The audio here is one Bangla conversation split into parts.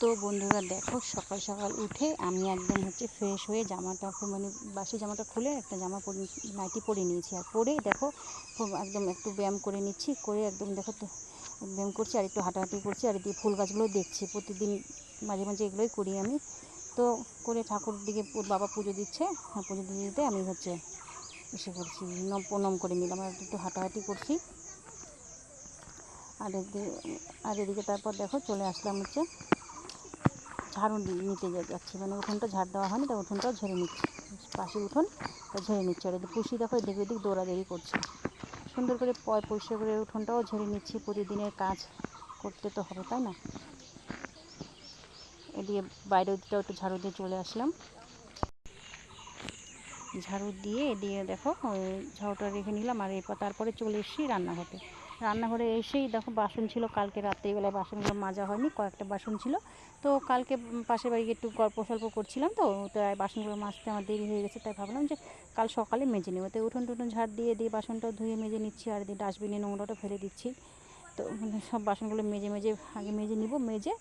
তো বন্ধুরা দেখো, সকাল সকাল উঠে আমি একদম হচ্ছে ফ্রেশ হয়ে জামাটা মানে বাসি জামাটা খুলে একটা জামা পরে নাইটি পরে নিয়েছি। আর পরে দেখো একদম একটু ব্যায়াম করে নিচ্ছি, করে একদম দেখো তো ব্যায়াম করছি আর একটু হাঁটাহাঁটি করছি আর এদিকে ফুল গাছগুলো দেখছি। প্রতিদিন মাঝে মাঝে এগুলোই করি আমি। তো করে ঠাকুর দিকে বাবা পুজো দিচ্ছে, আর পুজো দিয়ে দিতে আমি হচ্ছে এসে করছি নম প্রণাম করে নিলাম আর একটু হাঁটাহাঁটি করছি। আর এদিকে আর এদিকে তারপর দেখো চলে আসলাম হচ্ছে ঝাড়ু নিতে যাচ্ছি। মানে উঠোনটা ঝাড় দেওয়া হয়নি, তাই উঠোনটাও ঝেড়ে নিচ্ছি। পাশে উঠোন তা ঝেড়ে নিচ্ছি। আর পুষি দেখো, এদিক ওদিক দৌড়াদৌড়ি করছে। সুন্দর করে পয়, পরিষ্কার করে উঠোনটাও ঝেড়ে নিচ্ছি। প্রতিদিনের কাজ করতে তো হবে, তাই না? এদিকে বাইরে দিকটাও একটু ঝাড়ু দিয়ে চলে আসলাম। ঝাড়ু দিয়ে এদিকে দেখো ঝাড়ুটা রেখে নিলাম আর এরপর তারপরে চলে এসেছি রান্নাঘরে। রান্নাঘরে এসেই দেখো বাসন ছিল, কালকে রাত্রিবেলায় বাসনগুলো মাজা হয়নি, কয়েকটা বাসন ছিল। তো কালকে পাশের বাড়ি একটু গল্প সল্প করছিলাম তো তাই বাসনগুলো মাজতে আমার দেরি হয়ে গেছে, তাই ভাবলাম যে কাল সকালে মেজে নেব। তো উঠোন টুঠোন ঝাড় দিয়ে দিয়ে বাসনটাও ধুয়ে মেজে নিচ্ছি আর দিয়ে ডাস্টবিনে নোংরাটা ফেলে দিচ্ছি। তো মানে সব বাসনগুলো মেজে মেজে আগে মেজে নিব, মেজে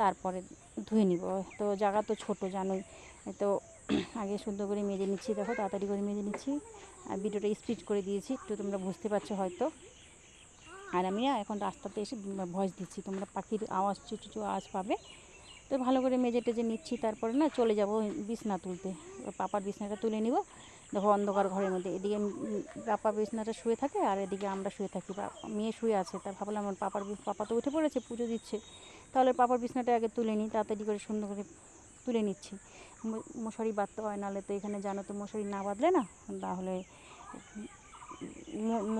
তারপরে ধুয়ে নিব। তো জায়গা তো ছোট জানোই, তো আগে সুন্দর করে মেজে নিচ্ছি, দেখো তাড়াতাড়ি করে মেজে নিচ্ছি। আর ভিডিওটা স্পিড করে দিয়েছি, একটু তোমরা বুঝতে পারছ হয়তো। আর আমি এখন রাস্তাতে এসে ভয়েস দিচ্ছি। তোমরা পাখির আওয়াজ চুচু চুচু আওয়াজ পাবে। তো ভালো করে মেজে টেজে নিচ্ছি, তারপরে না চলে যাব বিছনা তুলতে। পাপার বিছনাটা তুলে নিব। দেখো অন্ধকার ঘরের মধ্যে। এদিকে পাপা বিছনাটা শুয়ে থাকে আর এদিকে আমরা শুয়ে থাকি। মেয়ে শুয়ে আছে। তা ভাবলাম আমার পাপার পাপা তো উঠে পড়েছে, পুজো দিচ্ছে। তাহলে পাপার বিছনাটা আগে তুলে নিই, তাড়াতাড়ি করে সুন্দর করে তুলে নিচ্ছি। মশারি বাঁধতে হয়, নাহলে তো এখানে জানো তো মশারি না বাঁধলে না, তাহলে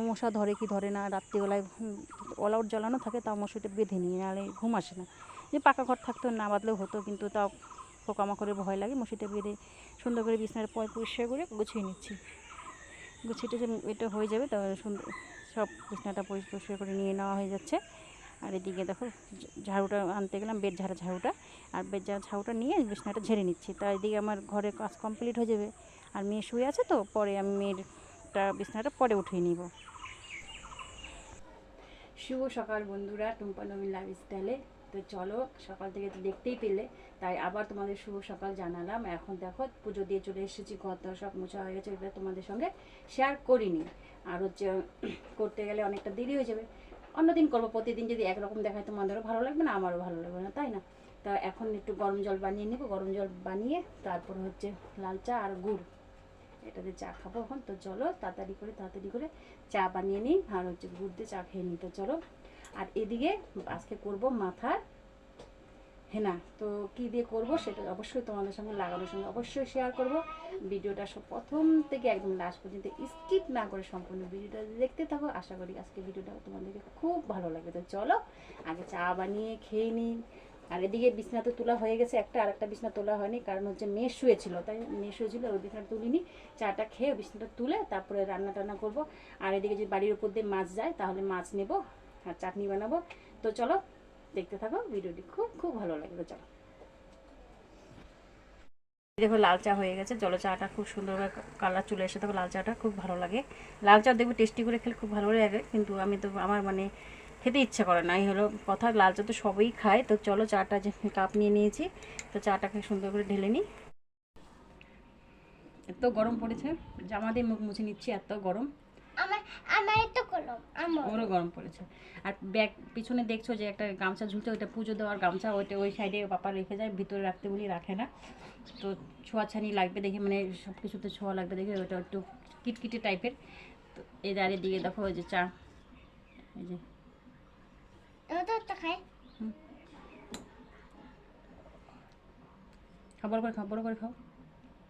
মশা ধরে কি ধরে না, রাত্রিবেলায় অল আউট জ্বালানো থাকে, তাও মশারিটা বেঁধে নিই নাহলে ঘুম আসে না। যে পাকা ঘর থাকতো না, বাঁধলেও হতো, কিন্তু তাও পোকামাকড়ে ভয় লাগে, মশারিটা বেঁধে সুন্দর করে বিছনার পয় পরিষ্কার করে গুছিয়ে নিচ্ছি। গুছিয়ে এটা হয়ে যাবে, তাহলে সুন্দর সব বিছনাটা পরিষ্কার করে নিয়ে নেওয়া হয়ে যাচ্ছে। আর এদিকে দেখো, ঝাড়ুটা আনতে গেলাম, বেড ঝাড়া ঝাড়ুটা। আর বেড ঝাড়া ঝাড়ুটা নিয়ে বিছনাটা ঝেড়ে নিচ্ছি। তা এদিকে আমার ঘরে কাজ কমপ্লিট হয়ে যাবে। আর মেয়ে শুয়ে আছে তো, পরে আমি মেয়েরটা বিছনাটা পরে উঠিয়ে নিব। শুভ সকাল বন্ধুরা, টুম্পা নবীন লাইফস্টাইলে তো চলো, সকাল থেকে তো দেখতেই পেলে, তাই আবার তোমাদের শুভ সকাল জানালাম। এখন দেখো, পুজো দিয়ে চলে এসেছি, ঘর দর সব মোছা হয়ে গেছে এটা তোমাদের সঙ্গে শেয়ার করিনি। আর হচ্ছে, করতে গেলে অনেকটা দেরি হয়ে যাবে। অন্যদিন করব, প্রতিদিন যদি একরকম দেখায়, তোমাদেরও ভালো লাগবে না, আমারও ভালো লাগবে না, তাই না? তা এখন একটু গরম জল বানিয়ে নেব। গরম জল বানিয়ে, তারপর হচ্ছে লাল চা আর গুড়। এটাতে চা খাব এখন। তো চলো তাড়াতাড়ি করে তাড়াতাড়ি করে চা বানিয়ে নিই। আর হচ্ছে গুড় চা খেয়ে নিই। তো চলো। আর এদিকে আজকে করব মাথার হেনা। তো কি দিয়ে করব সেটা অবশ্যই তোমাদের সঙ্গে লাগানোর সঙ্গে অবশ্যই শেয়ার করব। ভিডিওটা সব প্রথম থেকে একদম লাস্ট পর্যন্ত স্কিপ না করে সম্পূর্ণ ভিডিওটা দেখতে থাকো। আশা করি আজকে ভিডিওটা তোমাদেরকে খুব ভালো লাগবে। তো চলো, আগে চা বানিয়ে খেয়ে নিই। আর এদিকে বিছনা তো তোলা হয়ে গেছে, একটা আর একটা বিছনা তোলা হয়নি, কারণ হচ্ছে মেয়ে শুয়েছিল, তাই মেয়ে শুয়েছিল, ওই বিছনাটা তুলিনি, চাটা খেয়ে বিছনাটা তুলে তারপরে রান্না টান্না করব। আর এদিকে যদি বাড়ির উপর দিয়ে মাছ যায়, তাহলে মাছ নেব আর চাটনি বানাবো। তো চলো, দেখতে থাকো, ভিডিওটি খুব খুব ভালো লাগবে চলো। দেখো, লাল চা হয়ে গেছে জল চাটা খুব সুন্দরভাবে কালার চলে এসে দেখো লাল চাটা খুব ভালো লাগে। লাল চা দেখবে, টেস্টি করে খেলে খুব ভালো লাগে, কিন্তু আমি তো, আমার মানে খেতে ইচ্ছে করে না। এই হলো কথা লাল চা তো সবই খায়। তো চলো চাটা যে কাপ নিয়ে নিয়েছি। তো চাটাকে সুন্দর করে ঢেলে নিই। এত গরম পড়েছে। জামা দিয়ে মুখ মুছে নিচ্ছি এত গরম। আমার আমার তো কলম আমার ওরও গরম পড়েছে। আর ব্যাগ পিছনে দেখছ যে একটা গামছা ঝুলছে ওইটা পুজো দেওয়ার গামছা ওইটা ওই সাইডে পাপা রেখে যায় ভিতরে রাখতে বলি রাখে না। তো ছোঁয়াছানি লাগবে দেখে মানে সব কিছুতে ছোঁয়া লাগবে দেখে ওটা একটু কিটকিটে টাইপের তো এই দাঁড়িয়ে দিকে দেখো ওই যে চা। এই যে খাই। খাও বড় করে খাও বড় করে খাও।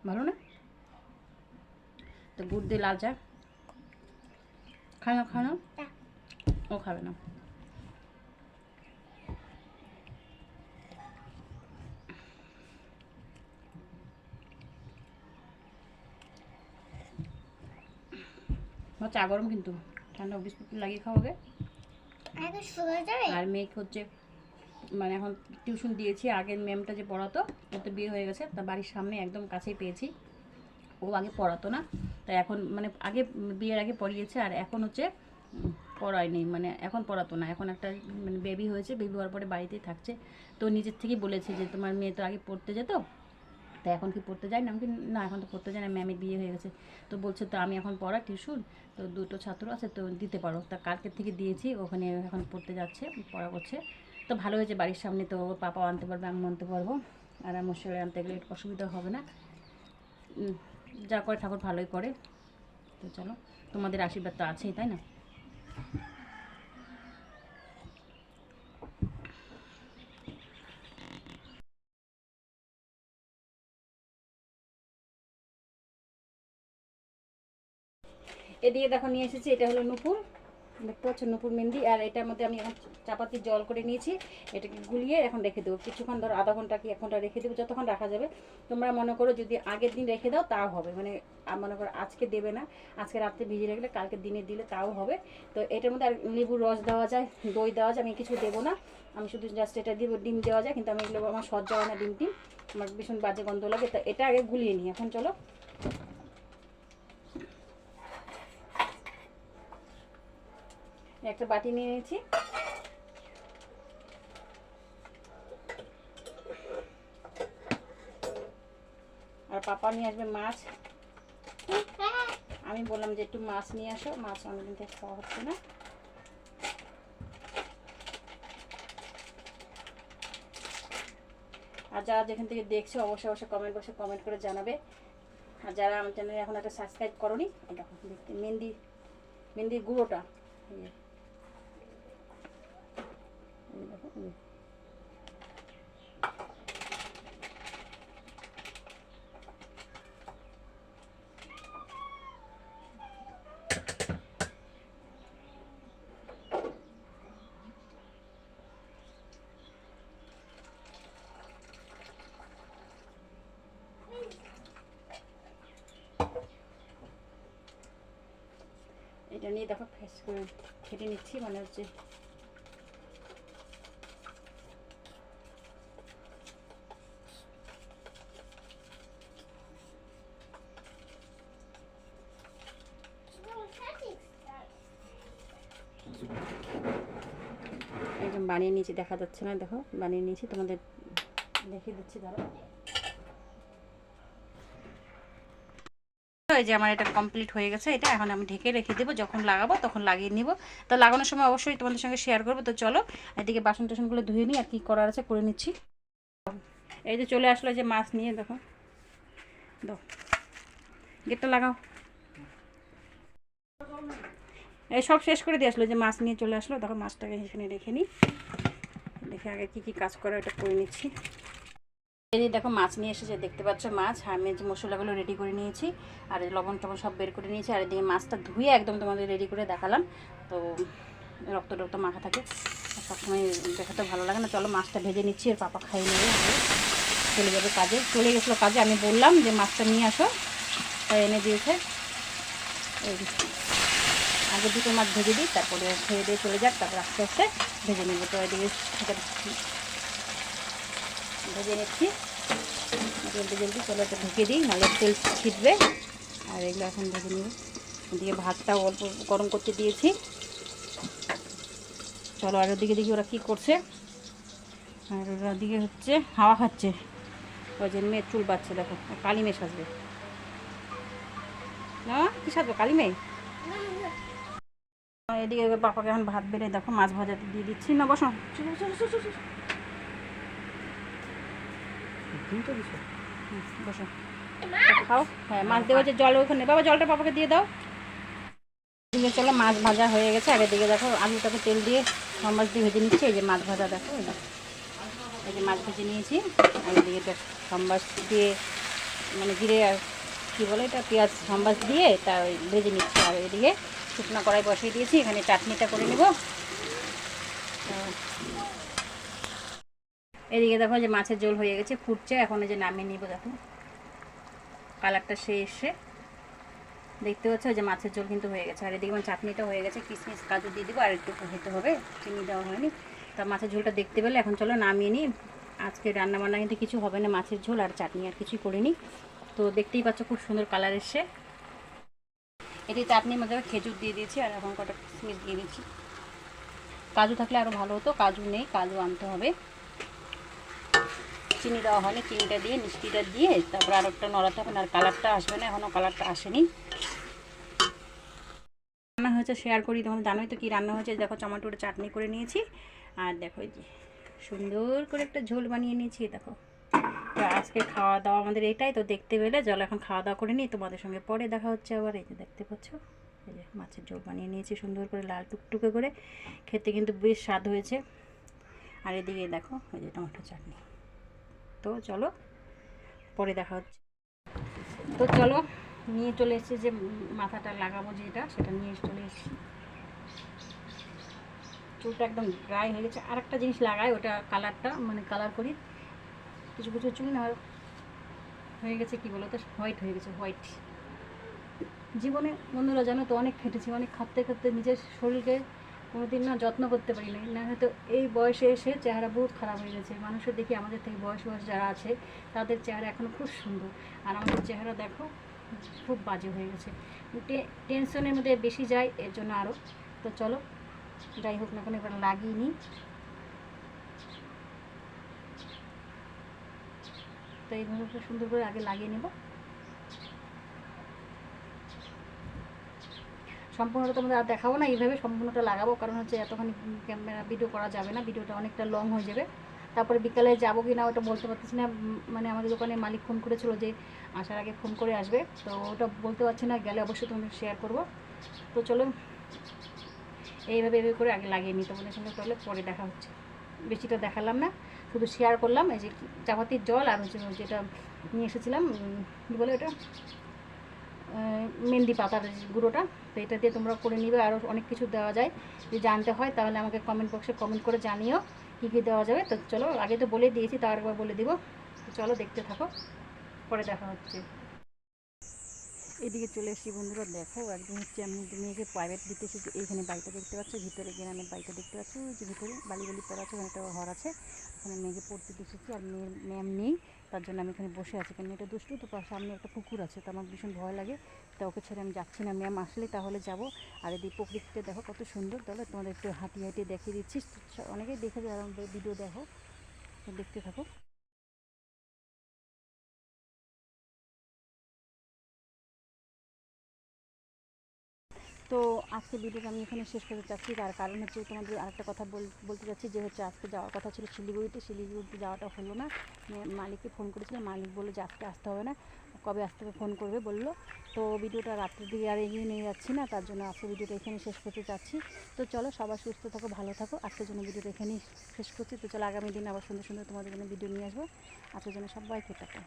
ভালো না? তো গুড় দিয়ে লাল চা খায় না? খায় না ও খাবে না। চা গরম কিন্তু। ঠান্ডা বিস্কুট লাগিয়ে খাও আগে। আগে শুয়ে যাবে আর মেয়েকে হচ্ছে মানে এখন টিউশন দিয়েছি, আগের ম্যামটা যে পড়াতো ও তো বিয়ে হয়ে গেছে, তা বাড়ির সামনে একদম কাছেই পেয়েছি। ও আগে পড়াতো না তাই এখন মানে আগে বিয়ের আগে পড়িয়েছে, আর এখন হচ্ছে পড়ায়নি মানে এখন পড়াতো না, এখন একটা মানে বেবি হয়েছে বেবি হওয়ার পরে বাড়িতেই থাকছে। তো নিজের থেকেই বলেছে যে তোমার মেয়ে তো আগে পড়তে যেত তা এখন কি পড়তে যায় না আমি না, এখন তো পড়তে যায় না ম্যামের বিয়ে হয়ে গেছে। তো বলছে, তো আমি এখন পড়া টিউশন। তো দুটো ছাত্র আছে, তো দিতে পারো। তা কালকের থেকে দিয়েছি, ওখানে এখন পড়তে যাচ্ছে, পড়া করছে। তো ভালো হয়েছে বাড়ির সামনে, তো পাপাও আনতে পারবে আমি আনতে পারব। আর আমার শরীরে আনতে গেলে অসুবিধা হবে না। যা করে ঠাকুর ভালোই করে। তো চলো, তোমাদের আশীর্বাদ তো আছেই, তাই না? এদিকে দেখো নিয়ে এসেছি, এটা হলো নুপুর। দেখতে পাচ্ছ নুপুর মেহেন্দি, আর এটার মধ্যে আমি এখন চাপাতি জল করে নিয়েছি, এটাকে গুলিয়ে এখন রেখে দেবো। কিছুক্ষণ ধরো আধা ঘণ্টা কি এক ঘণ্টা রেখে দেবো, যতক্ষণ রাখা যাবে। তোমরা মনে করো যদি আগের দিন রেখে দাও, তাও হবে। মানে মনে করো আজকে দেবে না, আজকে রাত্রে ভিজে রাখলে কালকে দিনে দিলে তাও হবে। তো এটার মধ্যে আর লেবুর রস দেওয়া যায়, দই দেওয়া যায়, আমি কিছু দেবো না। আমি শুধু জাস্ট এটা দিব ডিম দেওয়া যায়, কিন্তু আমি এগুলো আমার সজ্জা হয় না ডিম টিম আমার ভীষণ বাজে গন্ধ লাগে, তো এটা আগে গুলিয়ে নিই। এখন চলো। একটা বাটি নিয়ে নিয়েছি। আর পাপা নিয়ে আসবে মাছ। আমি বললাম যে একটু মাছ নিয়ে আসো, মাছ অনেকদিন থেকে খাওয়া হচ্ছে না। আর যারা যেখান থেকে দেখছ, অবশ্যই অবশ্যই কমেন্ট বক্সে কমেন্ট করে জানাবে। আর যারা আমার চ্যানেলে এখন একটা সাবস্ক্রাইব করনি মেহেন্দি, মেহেন্দির গুঁড়োটা এই যে। এই দেখো, এই যে। এটা নিয়ে দেখো ফেস করে ফেটে নিচ্ছি মানে হচ্ছে একদম বানিয়ে নিয়েছি, দেখা যাচ্ছে না, দেখো, বানিয়ে নিয়েছি, তোমাদের দেখিয়ে দিচ্ছি, ধরো। যে আমার এটা কমপ্লিট হয়ে গেছে, এটা এখন আমি ঢেকে রেখে দেবো, যখন লাগাবো তখন লাগিয়ে নিব। তো লাগানোর সময় অবশ্যই তোমাদের সঙ্গে শেয়ার করব, তো চলো, এদিকে বাসন টাসনগুলো ধুয়ে নিই, আর কি করার আছে করে নিচ্ছি। এই যে চলে আসলো যে মাছ নিয়ে, দেখো। দাও, গেটটা লাগাও। সব শেষ করে দিয়ে আসলো, যে মাছ নিয়ে চলে আসলো। তখন মাছটাকে এখানে রেখে নিই। দেখে আগে কি কি কাজ করে, ওটা করে নিচ্ছি। এই দেখো, মাছ নিয়ে এসেছে, দেখতে পাচ্ছ মাছ। আমি যে মশলাগুলো রেডি করে নিয়েছি, আর লবণ টবণ সব বের করে নিয়েছি, আর এদিকে মাছটা ধুয়ে একদম তোমাদের রেডি করে দেখালাম। তো রক্ত টক্ত মাখা থাকে। সবসময় দেখাতে ভালো লাগে না। চলো, মাছটা ভেজে নিচ্ছি আর পাপা খাইয়ে নেবে। চলে যাবে কাজে। চলে গেছিল কাজে, আমি বললাম যে মাছটা নিয়ে আসো। তাই এনে দিয়েছে। আগে দুটো মাছ ভেজে দিই, তারপরে খেয়ে দিয়ে চলে যাক, তারপর আস্তে আস্তে ভেজে নেব। তো এদিকে ভেজে নিচ্ছি। জলদি জলদি চলো এটা ঢুকে দিই, নাহলে তেল ছিটবে। আর এগুলো এখন ভেজে নিব। দিয়ে ভাতটা অল্প গরম করতে দিয়েছি। চলো আর ওদিকে দেখি ওরা কী করছে। আর ওরা দিকে হচ্ছে হাওয়া খাচ্ছে। ওই যে মেয়ে চুল বাচ্ছে, দেখো। কালি মেয়ে সাজবে। না, কী সাজবে? কালি মেয়ে? এদিকে বাপাকে এখন ভাত বেড়ে দেখো মাছ ভাজাতে দিয়ে দিচ্ছি। না বসো। বসো। খাও। হ্যাঁ মাছ দেওয়া যে জল ওখানে। বাবা জলটা বাবাকে দিয়ে দাও। এদিকে চলো মাছ ভাজা হয়ে গেছে। আর এদিকে দেখো আলুটাকে তেল দিয়ে মাছ দিয়ে ভেজে নিচ্ছি। এই যে মাছ ভাজা দেখো এই যে মাছ ভেজে নিয়েছি। আর এদিকে এটা সম্বাস দিয়ে মানে জিরে আর কী বলে এটা পেঁয়াজ সম্বাস দিয়ে তা ওই ভেজে নিচ্ছি। আর এদিকে শুকনো কড়াই বসিয়ে দিয়েছি, এখানে চাটনিটা করে নেব। এদিকে দেখো যে মাছের ঝোল হয়ে গেছে, ফুটছে, এখন যে নামিয়ে নিব দেখো। কালারটা সে এসে দেখতে পাচ্ছ যে মাছের ঝোল কিন্তু হয়ে গেছে। আর এদিকে আমার চাটনিটা হয়ে গেছে কিশমিশ কাজু দিয়ে দিব, আর একটু হতে হবে, চিনি দেওয়া হয়নি। তা মাছের ঝোলটা দেখতে পেলে এখন চলো নামিয়ে নিই। আজকে রান্না বান্না কিন্তু কিছু হবে না, মাছের ঝোল আর চাটনি আর কিছুই করিনি। তো দেখতেই পাচ্ছ খুব সুন্দর কালার এসছে। এটি চাটনির মধ্যে খেজুর দিয়ে দিয়েছি আর এখন কটা কিশমিশ দিয়ে দিচ্ছি। কাজু থাকলে আরও ভালো হতো, কাজু নেই, কাজু আনতে হবে। চিনি দেওয়া হয়নি, চিনিটা দিয়ে, মিষ্টিটা দিয়ে, তারপর আর একটা নড়াতে হবে আর কালারটা আসবে না এখনও কালারটা আসেনি। রান্না হয়েছে, শেয়ার করি তোমাদের জানোই তো কী রান্না হয়েছে। দেখো, টমেটোর চাটনি করে নিয়েছি। আর দেখো যে সুন্দর করে একটা ঝোল বানিয়ে নিয়েছি দেখো। তো আজকে খাওয়া দাওয়া আমাদের এটাই, তো দেখতে পেলে জল এখন খাওয়া দাওয়া করে নিই, তোমাদের সঙ্গে পরে দেখা হচ্ছে আবার, এই যে দেখতে পাচ্ছ? এই যে মাছের ঝোল বানিয়ে নিয়েছি সুন্দর করে, লাল টুকটুকে করে, খেতে কিন্তু বেশ স্বাদ হয়েছে। আর এদিকে দেখো ওই যে টমেটো চাটনি। তো চলো, পরে দেখা হচ্ছে। তো চলো, নিয়ে চলে এসেছি যে মাথাটা লাগাবো যেটা, সেটা নিয়ে চলে এসেছি। চুলটা একদম ড্রাই হয়ে গেছে। আর একটা জিনিস লাগাই, ওটা কালারটা মানে কালার করি। কিছু কিছু চুল না হয়ে গেছে কি বলতো হোয়াইট হয়ে গেছে হোয়াইট জীবনে বন্ধুরা জানো তো, অনেক খেটেছি, অনেক খাটতে খাটতে নিজের শরীরকে কোনোদিন না যত্ন করতে পারি না না হয়তো এই বয়সে এসে চেহারা বহুত খারাপ হয়ে গেছে। মানুষের দেখি আমাদের থেকে বয়স বয়স যারা আছে, তাদের চেহারা এখনও খুব সুন্দর। আর আমাদের চেহারা দেখো, খুব বাজে হয়ে গেছে। টেনশনের মধ্যে বেশি যায়, এর জন্য আরও তো চলো, যাই হোক না কোনো, এবার লাগিয়ে নিই। তো এইভাবে সুন্দর করে আগে লাগিয়ে নেব। সম্পূর্ণটা তোমাদের আর দেখাবো না, এইভাবে সম্পূর্ণটা লাগাবো, কারণ হচ্ছে এতখানি ক্যামেরা ভিডিও করা যাবে না ভিডিওটা অনেকটা লং হয়ে যাবে। তারপরে বিকালে যাব কি না ওটা বলতে পারতেছি না মানে আমাদের দোকানে মালিক ফোন করেছিল যে আসার আগে ফোন করে আসবে, তো ওটা বলতে পারছি না, গেলে অবশ্যই তোমাদের শেয়ার করব। তো চলো এইভাবে এইভাবে করে আগে লাগিয়ে নিই, তোমাদের সঙ্গে তাহলে পরে দেখা হচ্ছে। বেশিটা দেখালাম না। শুধু শেয়ার করলাম, এই যে চাপাতির জল আর হচ্ছে যেটা নিয়ে এসেছিলাম কী বলে ওটা? মেহেন্দি পাতার গুঁড়োটা, তো এটা দিয়ে তোমরা করে নিবে আরও অনেক কিছু দেওয়া যায়। যদি জানতে হয় তাহলে আমাকে কমেন্ট বক্সে কমেন্ট করে জানিও, কী কী দেওয়া যাবে। তো চলো, আগে তো বলে দিয়েছি তার একবার বলে দিব। তো চলো, দেখতে থাকো। পরে দেখা হচ্ছে। এদিকে চলে এসেছি বন্ধুরা, দেখো একদম হচ্ছে আমি মেয়েকে প্রাইভেট দিতে এসেছি, এইখানে বাড়িটা দেখতে পাচ্ছ, ভিতরে গ্রামের বাড়িটা দেখতে পাচ্ছ যে ভিতরে বালি বালি পড়া আছে, ওখানে একটা ঘর আছে, ওখানে মেয়েকে পড়তে এসেছি, আর মেয়ের ম্যাম নেই, তার জন্য আমি এখানে বসে আছি কারণ এটা দুষ্টু, তো সামনে একটা পুকুর আছে, তো আমার ভীষণ ভয় লাগে, তা ওকে ছেড়ে আমি যাচ্ছি না ম্যাম আসলে তাহলে যাব, আর এদিকে প্রকৃতিটা দেখো কত সুন্দর, তাহলে তোমাদের একটু হাঁটি হাঁটি দেখিয়ে দিচ্ছি, অনেকেই দেখে যারা ভিডিও দেখো, দেখতে থাকো। তো আজকে ভিডিওটা আমি এখানে শেষ করতে চাচ্ছি। তার কারণ হচ্ছে তোমাদের আরেকটা কথা বল- বলতে চাচ্ছি যে হচ্ছে আজকে যাওয়ার কথা ছিল শিলিগুড়িতে। শিলিগুড়িতে যাওয়াটা হলো না। মালিককে ফোন করেছিলাম। মালিক বলল যে আজকে আসতে হবে না। কবে আসতে হবে ফোন করবে বলল। তো ভিডিওটা রাত্রের দিকে আর এগিয়ে নিয়ে যাচ্ছি না। তার জন্য আজকে ভিডিওটা এখানে শেষ করতে চাচ্ছি। তো চলো সবাই সুস্থ থাকো, ভালো থাকো। আজকের জন্য ভিডিওটা এখানেই শেষ করছি। তো চলো আগামী দিন আবার সুন্দর সুন্দর তোমাদের জন্য ভিডিও নিয়ে আসব। আজকের জন্য সবাইকে টাকা